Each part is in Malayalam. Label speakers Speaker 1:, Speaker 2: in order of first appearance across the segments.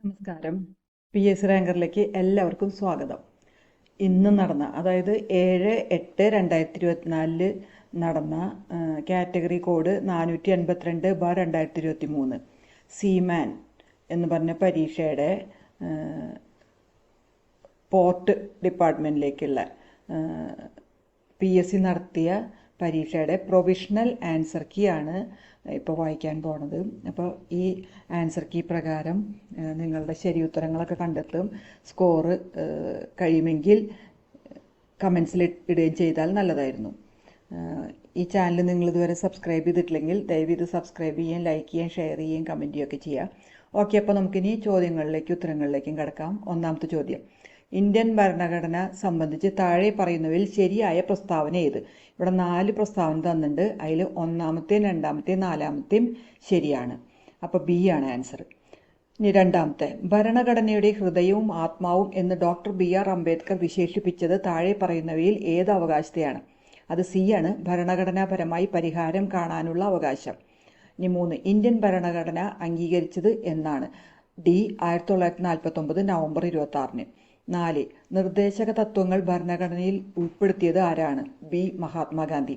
Speaker 1: നമസ്കാരം. പി എസ് റാങ്കറിലേക്ക് എല്ലാവർക്കും സ്വാഗതം. ഇന്ന് നടന്ന അതായത് ഏഴ് എട്ട് രണ്ടായിരത്തി ഇരുപത്തിനാലിൽ നടന്ന കാറ്റഗറി കോഡ് നാനൂറ്റി എൺപത്തിരണ്ട് ബാർ രണ്ടായിരത്തി ഇരുപത്തി മൂന്ന് സീമാൻ എന്ന് പറഞ്ഞ പരീക്ഷയുടെ പോർട്ട് ഡിപ്പാർട്ട്മെന്റിലേക്കുള്ള പി എസ് സി നടത്തിയ പരീക്ഷയുടെ പ്രൊവിഷണൽ ആൻസർ കീ ആണ് ഇപ്പോൾ വായിക്കാൻ പോണത്. അപ്പോൾ ഈ ആൻസർ കീ പ്രകാരം നിങ്ങളുടെ ശരി ഉത്തരങ്ങളൊക്കെ കണ്ടെത്തും സ്കോറ് കഴിയുമെങ്കിൽ കമൻസിൽ ഇടുകയും ചെയ്താൽ നല്ലതായിരുന്നു. ഈ ചാനൽ നിങ്ങൾ ഇതുവരെ സബ്സ്ക്രൈബ് ചെയ്തിട്ടില്ലെങ്കിൽ ദയവ് ഇത് സബ്സ്ക്രൈബ് ചെയ്യുകയും ലൈക്ക് ചെയ്യുകയും ഷെയർ ചെയ്യുകയും കമന്റ് ചെയ്യുകയൊക്കെ ചെയ്യുക. ഓക്കെ അപ്പോൾ നമുക്കിനി ചോദ്യങ്ങളിലേക്കും ഉത്തരങ്ങളിലേക്കും കിടക്കാം. ഒന്നാമത്തെ ചോദ്യം. ഇന്ത്യൻ ഭരണഘടന സംബന്ധിച്ച് താഴെ പറയുന്നവയിൽ ശരിയായ പ്രസ്താവന ഏത്? ഇവിടെ നാല് പ്രസ്താവന തന്നിട്ടുണ്ട്. അതിൽ ഒന്നാമത്തെയും രണ്ടാമത്തെയും നാലാമത്തെയും ശരിയാണ്. അപ്പോൾ ബി ആണ് ആൻസർ ഇനി രണ്ടാമത്തെ. ഭരണഘടനയുടെ ഹൃദയവും ആത്മാവും എന്ന് ഡോക്ടർ ബി ആർ അംബേദ്കർ വിശേഷിപ്പിച്ചത് താഴെ പറയുന്നവയിൽ ഏത് അവകാശത്തെയാണ്? അത് സി ആണ്. ഭരണഘടനാപരമായി പരിഹാരം കാണാനുള്ള അവകാശം. ഇനി മൂന്ന്. ഇന്ത്യൻ ഭരണഘടന അംഗീകരിച്ചത് എന്നാണ്. ഡി ആയിരത്തി തൊള്ളായിരത്തി നാൽപ്പത്തൊമ്പത് നവംബർ ഇരുപത്തി ആറിന്. നാല് നിർദ്ദേശക തത്വങ്ങൾ ഭരണഘടനയിൽ ഉൾപ്പെടുത്തിയത് ആരാണ്? ബി. മഹാത്മാഗാന്ധി.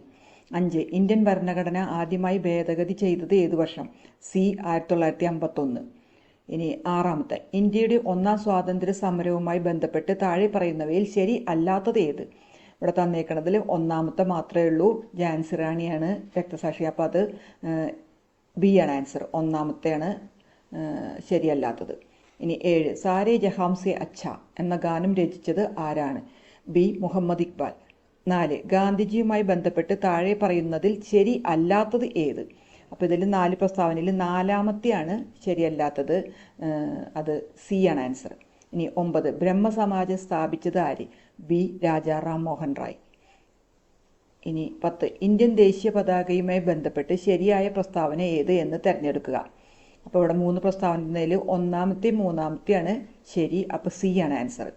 Speaker 1: അഞ്ച് ഇന്ത്യൻ ഭരണഘടന ആദ്യമായി ഭേദഗതി ചെയ്തത് ഏത് വർഷം? സി. ആയിരത്തി തൊള്ളായിരത്തി അമ്പത്തൊന്ന് ഇനി ആറാമത്തെ. ഇന്ത്യയുടെ ഒന്നാം സ്വാതന്ത്ര്യ സമരവുമായി ബന്ധപ്പെട്ട് താഴെ പറയുന്നവയിൽ ശരി അല്ലാത്തത് ഏത്? ഇവിടെ തന്നേക്കണതിൽ ഒന്നാമത്തെ മാത്രമേ ഉള്ളൂ. ജാൻസി റാണിയാണ് രക്തസാക്ഷി. അപ്പോൾ അത് ബി ആണ് ആൻസർ. ഒന്നാമത്തെയാണ് ശരിയല്ലാത്തത്. ഇനി ഏഴ്. സാരേ ജഹാംസെ അച്ഛ എന്ന ഗാനം രചിച്ചത് ആരാണ്? ബി. മുഹമ്മദ് ഇക്ബാൽ. നാല്. ഗാന്ധിജിയുമായി ബന്ധപ്പെട്ട് താഴെ പറയുന്നതിൽ ശരി അല്ലാത്തത് ഏത്? അപ്പോൾ ഇതിൽ നാല് പ്രസ്താവനയിൽ നാലാമത്തെയാണ് ശരിയല്ലാത്തത്. അത് സി ആണ് ആൻസർ. ഇനി ഒമ്പത്. ബ്രഹ്മസമാജം സ്ഥാപിച്ചത് ആര്? ബി. രാജാറാം മോഹൻ റായ്. ഇനി പത്ത്. ഇന്ത്യൻ ദേശീയ പതാകയുമായി ബന്ധപ്പെട്ട് ശരിയായ പ്രസ്താവന ഏത് എന്ന് തിരഞ്ഞെടുക്കുക. അപ്പോൾ ഇവിടെ മൂന്ന് പ്രസ്താവനയിൽ ഒന്നാമത്തെ മൂന്നാമത്തെയാണ് ശരി അപ്പോൾ സി ആണ് ആൻസർ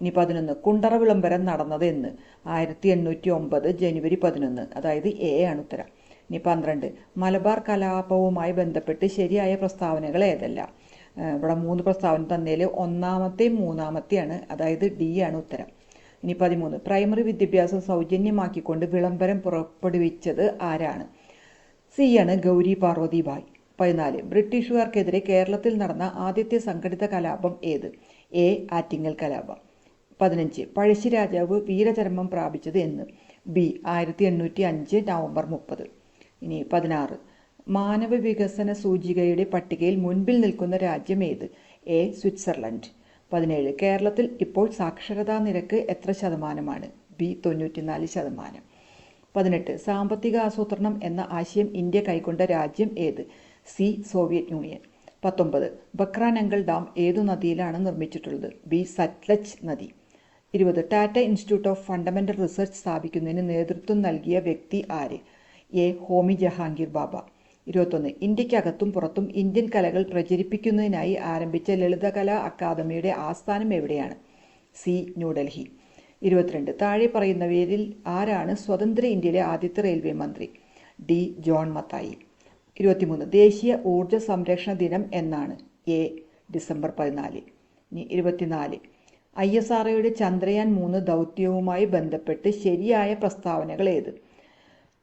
Speaker 1: ഇനി പതിനൊന്ന് കുണ്ടറ വിളംബരം നടന്നത് എന്ന്. ആയിരത്തി എണ്ണൂറ്റി ഒമ്പത് ജനുവരി പതിനൊന്ന് അതായത് എ ആണ് ഉത്തരം. ഇനി പന്ത്രണ്ട് മലബാർ കലാപവുമായി ബന്ധപ്പെട്ട് ശരിയായ പ്രസ്താവനകൾ ഏതെല്ലാം? ഇവിടെ മൂന്ന് പ്രസ്താവന തന്നതിൽ ഒന്നാമത്തെ മൂന്നാമത്തെയാണ് അതായത് ഡി ആണ് ഉത്തരം. ഇനി പതിമൂന്ന് പ്രൈമറി വിദ്യാഭ്യാസം സൗജന്യമാക്കിക്കൊണ്ട് വിളംബരം പുറപ്പെടുവിച്ചത് ആരാണ്? സി ആണ് ഗൗരി പാർവതി ബായ് പതിനാല്. ബ്രിട്ടീഷുകാർക്കെതിരെ കേരളത്തിൽ നടന്ന ആദ്യത്തെ സംഘടിത കലാപം ഏത്? എ. ആറ്റിങ്ങൽ കലാപം. പതിനഞ്ച്. പഴശ്ശി രാജാവ് വീരചരമം പ്രാപിച്ചത് എന്ന്. ബി. ആയിരത്തി എണ്ണൂറ്റി അഞ്ച് നവംബർ മുപ്പത്. ഇനി പതിനാറ്. മാനവ വികസന സൂചികയുടെ പട്ടികയിൽ മുൻപിൽ നിൽക്കുന്ന രാജ്യം ഏത്? എ. സ്വിറ്റ്സർലൻഡ്. പതിനേഴ്. കേരളത്തിൽ ഇപ്പോൾ സാക്ഷരതാ നിരക്ക് എത്ര ശതമാനമാണ്? ബി. തൊണ്ണൂറ്റിനാല് ശതമാനം. പതിനെട്ട്. സാമ്പത്തിക ആസൂത്രണം എന്ന ആശയം ഇന്ത്യ കൈക്കൊണ്ട രാജ്യം ഏത്? C Soviet Union. പത്തൊമ്പത് ബക്രാനങ്കൽ ഡാം ഏതു നദിയിലാണ് നിർമ്മിച്ചിട്ടുള്ളത്? ബി സത്ലജ് നദി. ഇരുപത് Tata institute of fundamental research സ്ഥാപിക്കുന്നതിന് നേതൃത്വം നൽകിയ വ്യക്തി ആര്? എ ഹോമി ജഹാംഗീർ ബാബ. ഇരുപത്തൊന്ന് ഇന്ത്യക്കകത്തും പുറത്തും ഇന്ത്യൻ കലകൾ പ്രചരിപ്പിക്കുന്നതിനായി ആരംഭിച്ച ലളിതകലാ അക്കാദമിയുടെ ആസ്ഥാനം എവിടെയാണ്? സി ന്യൂഡൽഹി. ഇരുപത്തിരണ്ട് താഴെ പറയുന്നവരിൽ ആരാണ് സ്വതന്ത്ര ഇന്ത്യയിലെ ആദ്യത്തെ റെയിൽവേ മന്ത്രി? D John Mathai. ഇരുപത്തിമൂന്ന്. ദേശീയ ഊർജ സംരക്ഷണ ദിനം എന്നാണ്. എ ഡിസംബർ പതിനാല്. ഇനി ഇരുപത്തിനാല്. ഐ എസ് ആർ ഒയുടെ ചന്ദ്രയാൻ മൂന്ന് ദൗത്യവുമായി ബന്ധപ്പെട്ട് ശരിയായ പ്രസ്താവനകൾ ഏത്?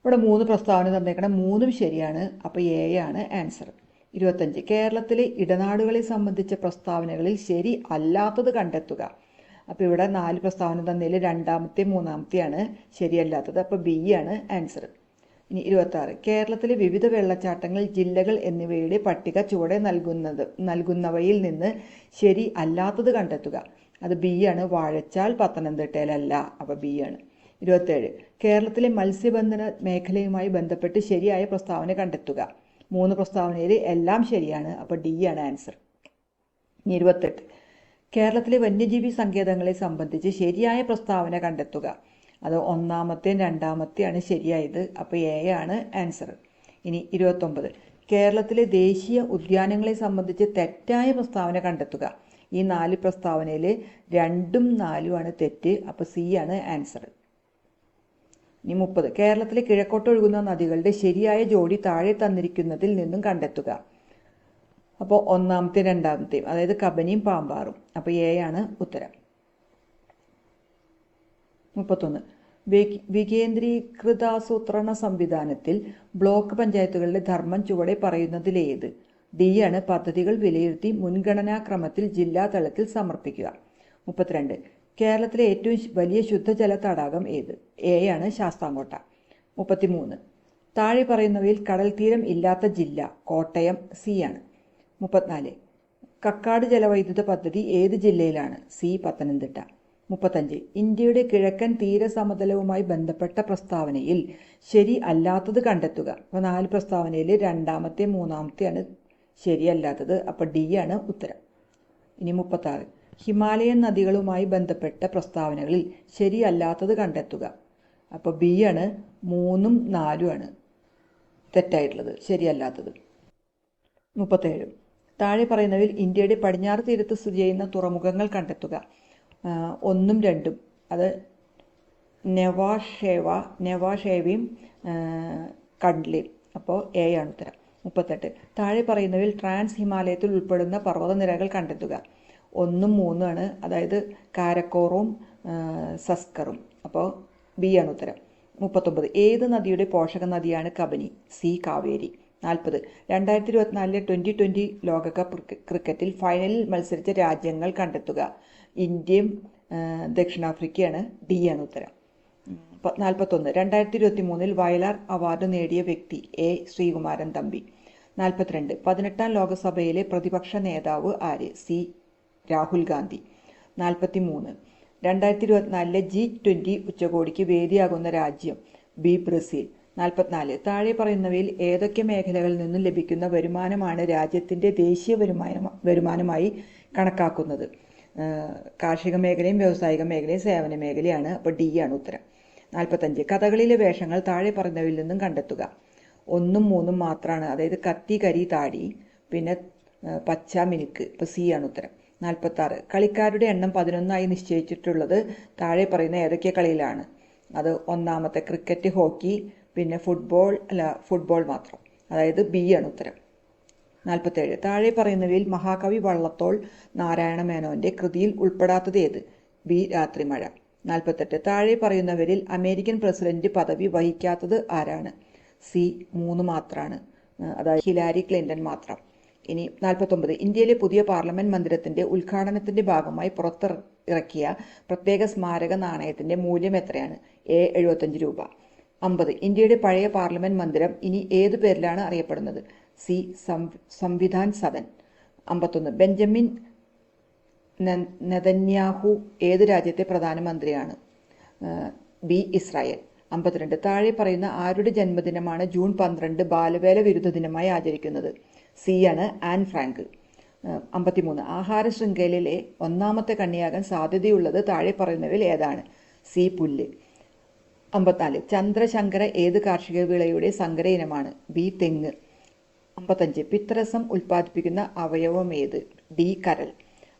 Speaker 1: ഇവിടെ മൂന്ന് പ്രസ്താവന തന്നേക്കണം. മൂന്നും ശരിയാണ്. അപ്പോൾ എ ആണ് ആൻസർ. ഇരുപത്തഞ്ച്. കേരളത്തിലെ ഇടനാടുകളെ സംബന്ധിച്ച പ്രസ്താവനകളിൽ ശരി അല്ലാത്തത് കണ്ടെത്തുക. അപ്പോൾ ഇവിടെ നാല് പ്രസ്താവന തന്നതിൽ രണ്ടാമത്തെ മൂന്നാമത്തെയാണ് ശരിയല്ലാത്തത്. അപ്പോൾ ബി ആണ് ആൻസർ. ഇനി ഇരുപത്താറ്. കേരളത്തിലെ വിവിധ വെള്ളച്ചാട്ടങ്ങൾ ജില്ലകൾ എന്നിവയുടെ പട്ടിക ചുവടെ നൽകുന്നത് നൽകുന്നവയിൽ നിന്ന് ശരി അല്ലാത്തത് കണ്ടെത്തുക. അത് ബി ആണ്. വാഴച്ചാൽ പത്തനംതിട്ടയിലല്ല. അപ്പോൾ ബി ആണ്. ഇരുപത്തേഴ്. കേരളത്തിലെ മത്സ്യബന്ധന മേഖലയുമായി ബന്ധപ്പെട്ട് ശരിയായ പ്രസ്താവന കണ്ടെത്തുക. മൂന്ന് പ്രസ്താവനയിൽ എല്ലാം ശരിയാണ്. അപ്പോൾ ഡി ആണ് ആൻസർ. ഇരുപത്തെട്ട്. കേരളത്തിലെ വന്യജീവി സങ്കേതങ്ങളെ സംബന്ധിച്ച് ശരിയായ പ്രസ്താവന കണ്ടെത്തുക. അത് ഒന്നാമത്തെയും രണ്ടാമത്തെയാണ് ശരിയായത്. അപ്പോൾ എ ആണ് ആൻസർ ഇനി ഇരുപത്തൊമ്പത്. കേരളത്തിലെ ദേശീയ ഉദ്യാനങ്ങളെ സംബന്ധിച്ച് തെറ്റായ പ്രസ്താവന കണ്ടെത്തുക. ഈ നാല് പ്രസ്താവനയിൽ രണ്ടും നാലുമാണ് തെറ്റ്. അപ്പോൾ സി ആണ് ആൻസർ ഇനി മുപ്പത്. കേരളത്തിലെ കിഴക്കോട്ടൊഴുകുന്ന നദികളുടെ ശരിയായ ജോഡി താഴെ തന്നിരിക്കുന്നതിൽ നിന്നും കണ്ടെത്തുക. അപ്പോൾ ഒന്നാമത്തെ രണ്ടാമത്തെയും അതായത് കബനിയും പാമ്പാറും. അപ്പോൾ എ ആണ് ഉത്തരം. മുപ്പത്തൊന്ന്. വികേന്ദ്രീകൃതാസൂത്രണ സംവിധാനത്തിൽ ബ്ലോക്ക് പഞ്ചായത്തുകളുടെ ധർമ്മം ചുവടെ പറയുന്നതിലേത്? ഡി ആണ് പദ്ധതികൾ വിലയിരുത്തി മുൻഗണനാക്രമത്തിൽ ജില്ലാ തലത്തിൽ സമർപ്പിക്കുക. മുപ്പത്തിരണ്ട്. കേരളത്തിലെ ഏറ്റവും വലിയ ശുദ്ധജല തടാകം ഏത്? എ ആണ് ശാസ്താംകോട്ട. മുപ്പത്തിമൂന്ന്. താഴെ പറയുന്നവയിൽ കടൽ തീരം ഇല്ലാത്ത ജില്ല കോട്ടയം സി ആണ്. മുപ്പത്തിനാല്. കക്കാട് ജലവൈദ്യുത പദ്ധതി ഏത് ജില്ലയിലാണ്? സി പത്തനംതിട്ട. മുപ്പത്തഞ്ച്. ഇന്ത്യയുടെ കിഴക്കൻ തീരസമതലവുമായി ബന്ധപ്പെട്ട പ്രസ്താവനയിൽ ശരി അല്ലാത്തത് കണ്ടെത്തുക. അപ്പോൾ നാല് പ്രസ്താവനയിൽ രണ്ടാമത്തെ മൂന്നാമത്തെയാണ് ശരിയല്ലാത്തത് അപ്പോൾ ഡി ആണ് ഉത്തരം. ഇനി മുപ്പത്താറ്. ഹിമാലയൻ നദികളുമായി ബന്ധപ്പെട്ട പ്രസ്താവനകളിൽ ശരിയല്ലാത്തത് കണ്ടെത്തുക. അപ്പോൾ ബി ആണ് മൂന്നും നാലും ആണ് തെറ്റായിട്ടുള്ളത് ശരിയല്ലാത്തത് മുപ്പത്തേഴ്. താഴെ പറയുന്നവയിൽ ഇന്ത്യയുടെ പടിഞ്ഞാറ് തീരത്ത് സ്ഥിതി ചെയ്യുന്ന തുറമുഖങ്ങൾ കണ്ടെത്തുക. ഒന്നും രണ്ടും. അത് നെവാഷേവ നെവാഷേവയും ആ, കഡ്ലിയും അപ്പോൾ എ ആണ് ഉത്തരം. മുപ്പത്തെട്ട്. താഴെ പറയുന്നവയിൽ ട്രാൻസ് ഹിമാലയത്തിൽ ഉൾപ്പെടുന്ന പർവതനിരകൾ കണ്ടെത്തുക. ഒന്നും മൂന്നുമാണ് അതായത് കാരക്കോറും സസ്കറും. അപ്പോൾ ബി ആണ് ഉത്തരം. മുപ്പത്തൊമ്പത്. ഏത് നദിയുടെ പോഷക നദിയാണ് കബനി? സി കാവേരി. നാൽപ്പത്. രണ്ടായിരത്തി ഇരുപത്തിനാലിലെ ട്വന്റി ട്വന്റി ലോകകപ്പ് ക്രിക്കറ്റിൽ ഫൈനലിൽ മത്സരിച്ച രാജ്യങ്ങൾ കണ്ടെത്തുക. ഇന്ത്യയും ദക്ഷിണാഫ്രിക്കയാണ് ഡി ആണ് ഉത്തരം. നാൽപ്പത്തൊന്ന്. രണ്ടായിരത്തി ഇരുപത്തി മൂന്നിൽ വയലാർ അവാർഡ് നേടിയ വ്യക്തി എ ശ്രീകുമാരൻ തമ്പി. നാൽപ്പത്തിരണ്ട്. പതിനെട്ടാം ലോകസഭയിലെ പ്രതിപക്ഷ നേതാവ് ആര്? സി. രാഹുൽ ഗാന്ധി. നാൽപ്പത്തി മൂന്ന് രണ്ടായിരത്തി ഇരുപത്തിനാലിലെ ജി ട്വന്റി ഉച്ചകോടിക്ക് വേദിയാകുന്ന രാജ്യം ബി ബ്രസീൽ. നാൽപ്പത്തിനാല്. താഴെ പറയുന്നവയിൽ ഏതൊക്കെ മേഖലകളിൽ നിന്നും ലഭിക്കുന്ന വരുമാനമാണ് രാജ്യത്തിന്റെ ദേശീയ വരുമാന വരുമാനമായി കണക്കാക്കുന്നത്? കാർഷിക മേഖലയും വ്യാവസായിക മേഖലയും സേവന മേഖലയാണ്. അപ്പോൾ ഡി ആണ് ഉത്തരം. നാൽപ്പത്തഞ്ച് കഥകളിലെ വേഷങ്ങൾ താഴെ പറഞ്ഞവയിൽ നിന്നും കണ്ടെത്തുക. ഒന്നും മൂന്നും മാത്രമാണ് അതായത് കത്തി കരി താടി പിന്നെ പച്ച മിനുക്ക്. ഇപ്പോൾ സി ആണ് ഉത്തരം. നാൽപ്പത്താറ് കളിക്കാരുടെ എണ്ണം പതിനൊന്നായി നിശ്ചയിച്ചിട്ടുള്ളത് താഴെ പറയുന്ന ഏതൊക്കെ കളിയിലാണ്? അത് ഒന്നാമത്തെ ക്രിക്കറ്റ് ഹോക്കി പിന്നെ ഫുട്ബോൾ അല്ല ഫുട്ബോൾ മാത്രം. അതായത് ബി ആണ് ഉത്തരം. നാൽപ്പത്തേഴ്. താഴെ പറയുന്നവയിൽ മഹാകവി വള്ളത്തോൾ നാരായണ മേനോന്റെ കൃതിയിൽ ഉൾപ്പെടാത്തത് ഏത്? ബി. രാത്രിമഴ. നാൽപ്പത്തെട്ട്. താഴെ പറയുന്നവരിൽ അമേരിക്കൻ പ്രസിഡന്റ് പദവി വഹിക്കാത്തത് ആരാണ്? സി. മൂന്ന് മാത്രമാണ് അതായത് ഹിലാരി ക്ലിന്റൺ മാത്രം. ഇനി നാൽപ്പത്തൊമ്പത്. ഇന്ത്യയിലെ പുതിയ പാർലമെന്റ് മന്ദിരത്തിന്റെ ഉദ്ഘാടനത്തിന്റെ ഭാഗമായി പുറത്തിറക്കിയ പ്രത്യേക സ്മാരക നാണയത്തിന്റെ മൂല്യം എത്രയാണ്? എ. എഴുപത്തഞ്ച് രൂപ. അമ്പത്. ഇന്ത്യയുടെ പഴയ പാർലമെന്റ് മന്ദിരം ഇനി ഏതു പേരിലാണ് അറിയപ്പെടുന്നത്? സി സംവിധാൻ സദൻ. അമ്പത്തൊന്ന്. ബെഞ്ചമിൻ നെതന്യാഹു ഏത് രാജ്യത്തെ പ്രധാനമന്ത്രിയാണ്? B Israel. അമ്പത്തിരണ്ട്. താഴെ പറയുന്ന ആരുടെ ജന്മദിനമാണ് ജൂൺ പന്ത്രണ്ട് ബാലവേല വിരുദ്ധ ദിനമായി ആചരിക്കുന്നത്? സി ആണ് ആൻ ഫ്രാങ്ക്. അമ്പത്തിമൂന്ന്. ആഹാര ശൃംഖലയിലെ ഒന്നാമത്തെ കണ്ണിയാകാൻ സാധ്യതയുള്ളത് താഴെ പറയുന്നവയിൽ ഏതാണ്? സി പുല്ല്. അമ്പത്തിനാല്. ചന്ദ്രശങ്കര ഏത് കാർഷിക വിളയുടെ സങ്കര ഇനമാണ്? ബി തെങ്ങ്. അമ്പത്തഞ്ച്. പിത്തരസം ഉൽപ്പാദിപ്പിക്കുന്ന അവയവം ഏത് ഡി. കരൽ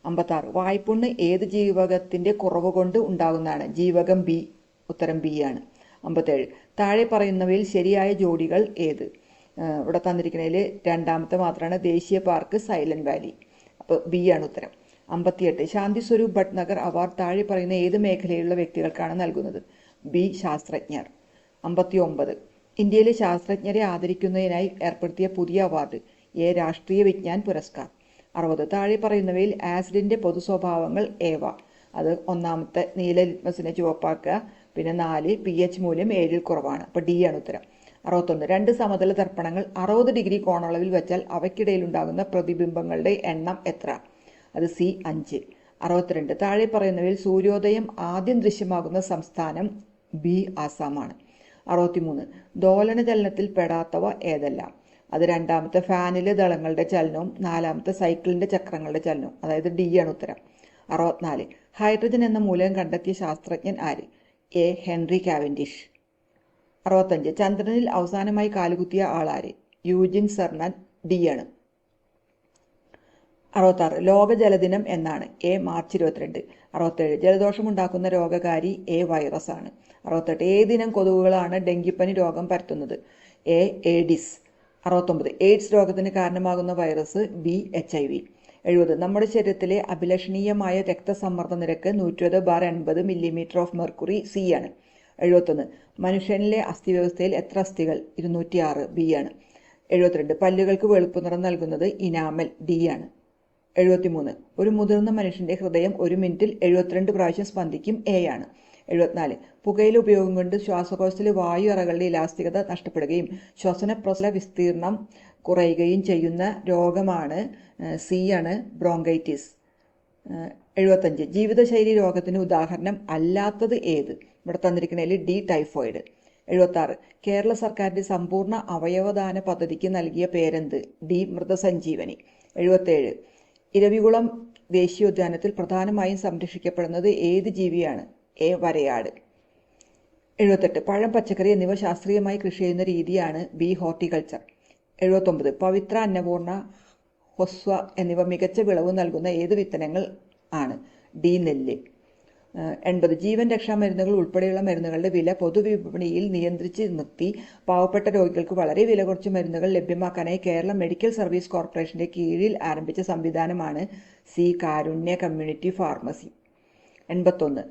Speaker 1: അമ്പത്താറ്. വായ്പുണ്ണ് ഏത് ജീവകത്തിന്റെ കുറവ് കൊണ്ട് ഉണ്ടാകുന്നതാണ്? ജീവകം ബി. ഉത്തരം ബി ആണ്. അമ്പത്തേഴ്. താഴെ പറയുന്നവയിൽ ശരിയായ ജോഡികൾ ഏത്? ഇവിടെ തന്നിരിക്കുന്നതിൽ രണ്ടാമത്തെ മാത്രമാണ് ദേശീയ പാർക്ക് സൈലന്റ് വാലി. അപ്പോൾ ബി ആണ് ഉത്തരം. അമ്പത്തിയെട്ട്. ശാന്തി സ്വരൂപ് ഭട്നഗർ അവാർഡ് താഴെ പറയുന്ന ഏത് മേഖലയിലുള്ള വ്യക്തികൾക്കാണ് നൽകുന്നത്? ബി ശാസ്ത്രജ്ഞർ. അമ്പത്തി ഒമ്പത് ഇന്ത്യയിലെ ശാസ്ത്രജ്ഞരെ ആദരിക്കുന്നതിനായി ഏർപ്പെടുത്തിയ പുതിയ അവാർഡ് എ. രാഷ്ട്രീയ വിജ്ഞാൻ പുരസ്കാർ അറുപത് താഴെ പറയുന്നവയിൽ ആസിഡിന്റെ പൊതു സ്വഭാവങ്ങൾ ഏവ. അത് ഒന്നാമത്തെ നീല ലിറ്റ്മസിനെ ചുവപ്പാക്കുക പിന്നെ നാല് പി എച്ച് മൂല്യം ഏഴിൽ കുറവാണ്. അപ്പോൾ ഡി ആണ് ഉത്തരം. അറുപത്തൊന്ന് രണ്ട് സമതല ദർപ്പണങ്ങൾ അറുപത് ഡിഗ്രി കോണളവിൽ വെച്ചാൽ അവയ്ക്കിടയിൽ ഉണ്ടാകുന്ന പ്രതിബിംബങ്ങളുടെ എണ്ണം എത്ര? അത് സി അഞ്ച്. അറുപത്തിരണ്ട് താഴെ പറയുന്നവയിൽ സൂര്യോദയം ആദ്യം ദൃശ്യമാകുന്ന സംസ്ഥാനം ബി ആസാമാണ്. അറുപത്തിമൂന്ന്. ദോലന ചലനത്തിൽ പെടാത്തവ ഏതെല്ലാം? അത് രണ്ടാമത്തെ ഫാനിലെ ദളങ്ങളുടെ ചലനവും നാലാമത്തെ സൈക്കിളിന്റെ ചക്രങ്ങളുടെ ചലനവും. അതായത് ഡി ആണ് ഉത്തരം. അറുപത്തിനാല്. ഹൈഡ്രജൻ എന്ന മൂലകം കണ്ടെത്തിയ ശാസ്ത്രജ്ഞൻ ആര്? എ. Henry Cavendish. അറുപത്തഞ്ച്. ചന്ദ്രനിൽ അവസാനമായി കാലുകുത്തിയ ആളാര് യൂജിൻ സെർണൻ ഡി ആണ്. അറുപത്താറ്. ലോക ജലദിനം എന്നാണ്. എ. മാർച്ച് ഇരുപത്തിരണ്ട്. അറുപത്തേഴ്. ജലദോഷമുണ്ടാക്കുന്ന രോഗകാരി എ വൈറസ് ആണ് അറുപത്തെട്ട്. ഏതിനം കൊതുകുകളാണ് ഡെങ്കിപ്പനി രോഗം പരത്തുന്നത്? എ എഡിസ് അറുപത്തൊമ്പത്. എയ്ഡ്സ് രോഗത്തിന് കാരണമാകുന്ന virus B H I V. എഴുപത്. നമ്മുടെ ശരീരത്തിലെ അഭിലഷണീയമായ രക്തസമ്മർദ്ദ നിരക്ക് നൂറ്റിരുപത് ബാർ എൺപത് മില്ലിമീറ്റർ ഓഫ് മെർക്കുറി സി ആണ്. എഴുപത്തൊന്ന്. മനുഷ്യനിലെ അസ്ഥി വ്യവസ്ഥയിൽ എത്ര അസ്ഥികൾ? ഇരുന്നൂറ്റി ആറ് ബി ആണ്. എഴുപത്തിരണ്ട്. പല്ലുകൾക്ക് വെളുപ്പ് നിറം നൽകുന്നത് ഇനാമൽ ഡി ആണ്. എഴുപത്തിമൂന്ന്. ഒരു മുതിർന്ന മനുഷ്യന്റെ ഹൃദയം ഒരു മിനിറ്റിൽ എഴുപത്തിരണ്ട് പ്രാവശ്യം സ്പന്ദിക്കും. എ ആണ്. എഴുപത്തിനാല്. പുകയില ഉപയോഗം കൊണ്ട് ശ്വാസകോശത്തിലെ വായു അറകളുടെ ഇലാസ്തികത നഷ്ടപ്പെടുകയും ശ്വസന പ്രസല വിസ്തീർണം കുറയുകയും ചെയ്യുന്ന രോഗമാണ് സി ആണ് ബ്രോങ്കൈറ്റിസ് എഴുപത്തഞ്ച്. ജീവിതശൈലി രോഗത്തിന് ഉദാഹരണം അല്ലാത്തത് ഏത്? ഇവിടെ തന്നിരിക്കുന്നതിൽ ഡി ടൈഫോയിഡ് എഴുപത്താറ്. കേരള സർക്കാരിന്റെ സമ്പൂർണ അവയവദാന പദ്ധതിക്ക് നൽകിയ പേരെന്ത്? ഡി മൃതസഞ്ജീവനി. എഴുപത്തേഴ്. ഇരവികുളം ദേശീയോദ്യാനത്തിൽ പ്രധാനമായും സംരക്ഷിക്കപ്പെടുന്നത് ഏത് ജീവിയാണ്? എ. വരയാട്. എഴുപത്തെട്ട്. പഴം പച്ചക്കറി എന്നിവ ശാസ്ത്രീയമായി കൃഷി ചെയ്യുന്ന രീതിയാണ് ബി. ഹോർട്ടിക്കൾച്ചർ. എഴുപത്തൊമ്പത്. പവിത്ര അന്നപൂർണ ഹൊസ്വ എന്നിവ മികച്ച വിളവ് നൽകുന്ന ഏത് വിത്തനങ്ങൾ ആണ്? ഡി. നെല്ല്. എൺപത് ജീവൻ രക്ഷാ മരുന്നുകൾ ഉൾപ്പെടെയുള്ള മരുന്നുകളുടെ വില പൊതുവിപണിയിൽ നിയന്ത്രിച്ച് നിർത്തി. പാവപ്പെട്ട രോഗികൾക്ക് വളരെ വില കുറച്ച് മരുന്നുകൾ ലഭ്യമാക്കാനായി കേരള മെഡിക്കൽ സർവീസ് കോർപ്പറേഷന്റെ കീഴിൽ ആരംഭിച്ച സംവിധാനമാണ് സി കാരുണ്യ കമ്മ്യൂണിറ്റി ഫാർമസി. എൺപത്തൊന്ന്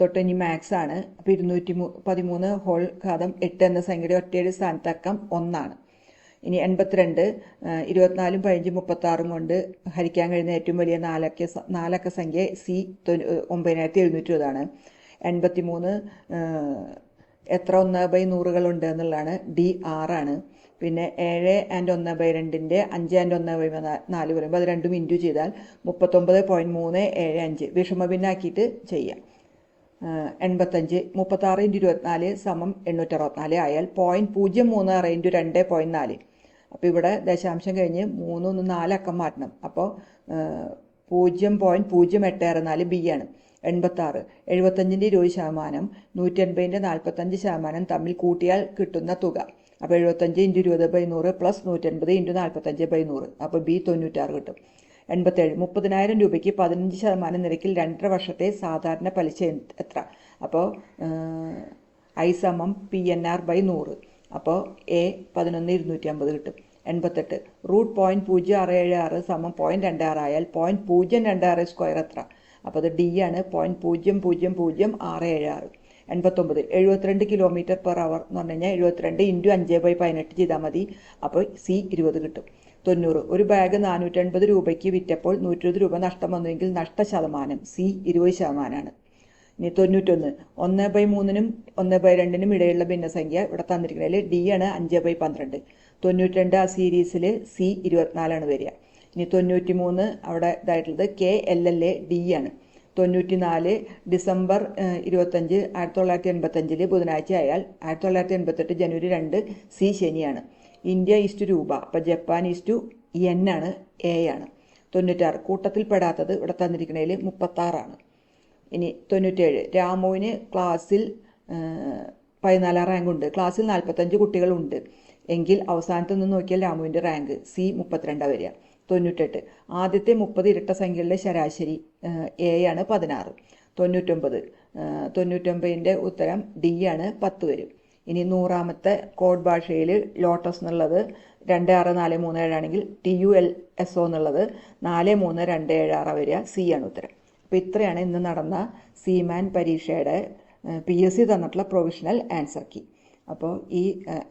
Speaker 1: തൊട്ട് മാക്സ് ആണ്. അപ്പോൾ ഇരുന്നൂറ്റി പതിമൂന്ന് ഹോൾ ഘാതം എട്ട് എന്ന സംഖ്യയുടെ ഒറ്റയുടെ സ്ഥാനത്തക്കം ഒന്നാണ്. ഇനി എൺപത്തിരണ്ട് ഇരുപത്തിനാലും പതിനഞ്ചും മുപ്പത്താറും കൊണ്ട് ഹരിക്കാൻ കഴിയുന്ന ഏറ്റവും വലിയ നാലക്ക നാലക്ക സംഖ്യ സി ഒമ്പതിനായിരത്തി എഴുന്നൂറ്റി ഇരുപതാണ് എൺപത്തി മൂന്ന് എത്ര ഒന്ന് ബൈ നൂറുകളുണ്ട് എന്നുള്ളതാണ്. ഡി ആറാണ്. പിന്നെ ഏഴ് ആൻഡ് ഒന്ന് ബൈ രണ്ടിന്റെ അഞ്ച് ആൻഡ് ഒന്ന് ബൈ നാല് പറയുമ്പോൾ അത് രണ്ടും ഇന്റു ചെയ്താൽ മുപ്പത്തൊമ്പത് പോയിന്റ് മൂന്ന് ഏഴ് അഞ്ച്. വിഷമഭിന്നാക്കിയിട്ട് ചെയ്യാം. എൺപത്തഞ്ച് മുപ്പത്താറ് ഇന്റു ഇരുപത്തിനാല് സമം എണ്ണൂറ്ററുപത്തിനാല് ആയാൽ പോയിന്റ് പൂജ്യം മൂന്ന് ആറ് ഇന്റു രണ്ട് പോയിന്റ് നാല്. അപ്പോൾ ഇവിടെ ദശാംശം കഴിഞ്ഞ് മൂന്ന് ഒന്ന് നാലക്കം മാറ്റണം. അപ്പോൾ പൂജ്യം പോയിന്റ് പൂജ്യം എട്ട് ആറ് നാല് ബി ആണ്. എൺപത്താറ് എഴുപത്തഞ്ചിന്റെ ഇരുപത് ശതമാനം നൂറ്റി എൺപതിന്റെ നാൽപ്പത്തഞ്ച് ശതമാനം തമ്മിൽ കൂട്ടിയാൽ കിട്ടുന്ന തുക. അപ്പോൾ എഴുപത്തഞ്ച് ഇന്റു ഇരുപത് ബൈ നൂറ് പ്ലസ് നൂറ്റൻപത് ഇന്റു നാൽപ്പത്തഞ്ച് ബൈ നൂറ്. അപ്പോൾ ബി തൊണ്ണൂറ്റാറ് കിട്ടും. എൺപത്തേഴ് മുപ്പതിനായിരം രൂപയ്ക്ക് പതിനഞ്ച് ശതമാനം നിരക്കിൽ രണ്ടര വർഷത്തെ സാധാരണ പലിശ എത്ര? അപ്പോൾ ഐ സമം പി എൻ ആർ ബൈ നൂറ്. അപ്പോൾ എ പതിനൊന്ന് ഇരുന്നൂറ്റി അമ്പത് കിട്ടും. എൺപത്തെട്ട്. റൂട്ട് പോയിന്റ് പൂജ്യം ആറ് ഏഴ് ആറ് സമം പോയിന്റ് രണ്ട് ആറ് ആയാൽ പോയിന്റ് പൂജ്യം രണ്ട് ആറ് സ്ക്വയർ എത്ര? അപ്പോൾ അത് ഡി ആണ് പോയിന്റ് പൂജ്യം പൂജ്യം പൂജ്യം ആറ് ഏഴ് ആറ്. എൺപത്തൊമ്പത്. എഴുപത്തിരണ്ട് കിലോമീറ്റർ പെർ അവർ എന്ന് പറഞ്ഞു കഴിഞ്ഞാൽ എഴുപത്തിരണ്ട് ഇന്റു അഞ്ച് ബൈ പതിനെട്ട് ചെയ്താൽ മതി. അപ്പോൾ സി ഇരുപത് കിട്ടും. തൊണ്ണൂറ്. ഒരു ബാഗ് നാനൂറ്റൻപത് രൂപയ്ക്ക് വിറ്റപ്പോൾ നൂറ്റിരുപത് രൂപ നഷ്ടം വന്നുവെങ്കിൽ നഷ്ട ശതമാനം സി ഇരുപത് ശതമാനമാണ് ഇനി തൊണ്ണൂറ്റൊന്ന്. ഒന്ന് ബൈ മൂന്നിനും ഒന്ന് ബൈ രണ്ടിനും ഇടയിലുള്ള ഭിന്നസംഖ്യ ഇവിടെ തന്നിരിക്കുന്നതിൽ ഡി ആണ് അഞ്ച് ബൈ പന്ത്രണ്ട്. തൊണ്ണൂറ്റിരണ്ട് ആ സീരീസിൽ സി ഇരുപത്തിനാലാണ് വരിക. ഇനി തൊണ്ണൂറ്റി മൂന്ന് അവിടെ ഇതായിട്ടുള്ളത് K L L A D ആണ്. തൊണ്ണൂറ്റി നാല് ഡിസംബർ ഇരുപത്തഞ്ച് ആയിരത്തി തൊള്ളായിരത്തി എൺപത്തഞ്ചിൽ ബുധനാഴ്ച ആയാൽ ആയിരത്തി തൊള്ളായിരത്തി എൺപത്തെട്ട് ജനുവരി രണ്ട് സി ശനിയാണ്. ഇന്ത്യ ഈസ്റ്റ് രൂപ അപ്പോൾ ജപ്പാൻ ഈസ്റ്റു എൻ ആണ് എ ആണ്. തൊണ്ണൂറ്റാറ് കൂട്ടത്തിൽപ്പെടാത്തത് ഇവിടെ തന്നിരിക്കുന്നതിൽ മുപ്പത്താറാണ്. ഇനി തൊണ്ണൂറ്റേഴ് രാമുവിന് ക്ലാസ്സിൽ പതിനാലാം റാങ്ക് ഉണ്ട്. ക്ലാസ്സിൽ നാൽപ്പത്തഞ്ച് കുട്ടികളുണ്ട്. എങ്കിൽ അവസാനത്ത് നിന്ന് നോക്കിയാൽ രാമുവിന്റെ റാങ്ക് സി മുപ്പത്തിരണ്ടാണ് വരിക. തൊണ്ണൂറ്റെട്ട് ആദ്യത്തെ മുപ്പത് ഇരട്ട സംഖ്യകളുടെ ശരാശരി എ ആണ് പതിനാറ്. തൊണ്ണൂറ്റൊമ്പത് തൊണ്ണൂറ്റൊമ്പതിന്റെ ഉത്തരം ഡി ആണ് പത്ത് വരും. ഇനി നൂറാമത്തെ കോഡ് ഭാഷയിൽ ലോട്ടസ് എന്നുള്ളത് രണ്ട് ആറ് നാല് മൂന്ന് ഏഴാണെങ്കിൽ T U L S O എന്നുള്ളത് നാല് മൂന്ന് രണ്ട് ഏഴ് ആറ് വരിക. സി ആണ് ഉത്തരം. അപ്പോൾ ഇത്രയാണ് ഇന്ന് നടന്ന സീമാൻ പരീക്ഷയുടെ പി എസ് സി തന്നിട്ടുള്ള പ്രൊവിഷണൽ ആൻസർ കീ അപ്പോൾ ഈ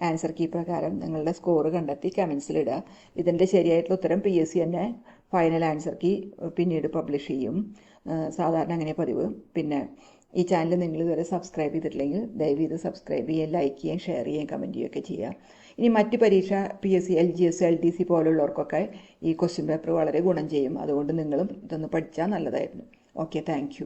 Speaker 1: ആൻസർ കീ പ്രകാരം നിങ്ങളുടെ സ്കോർ കണ്ടെത്തി കമൻസിലിടുക ഇതിന്റെ ശരിയായിട്ടുള്ള ഉത്തരം പി എസ് സി തന്നെ ഫൈനൽ ആൻസർ കീ പിന്നീട് പബ്ലിഷ് ചെയ്യും. സാധാരണ അങ്ങനെ പതിവ്. പിന്നെ ഈ ചാനൽ നിങ്ങൾ ഇതുവരെ സബ്സ്ക്രൈബ് ചെയ്തിട്ടില്ലെങ്കിൽ ദയവ് ഇത് സബ്സ്ക്രൈബ് ചെയ്യുക ലൈക്ക് ചെയ്യുകയും ഷെയർ ചെയ്യുകയും കമന്റ് ചെയ്യുകയൊക്കെ ചെയ്യുക. ഇനി മറ്റ് പരീക്ഷ P S C L G S L D C പോലുള്ളവർക്കൊക്കെ ഈ ക്വസ്റ്റ്യൻ പേപ്പർ വളരെ ഗുണം ചെയ്യും. അതുകൊണ്ട് നിങ്ങളും ഇതൊന്ന് പഠിച്ചാൽ നല്ലതായിരുന്നു. Okay thank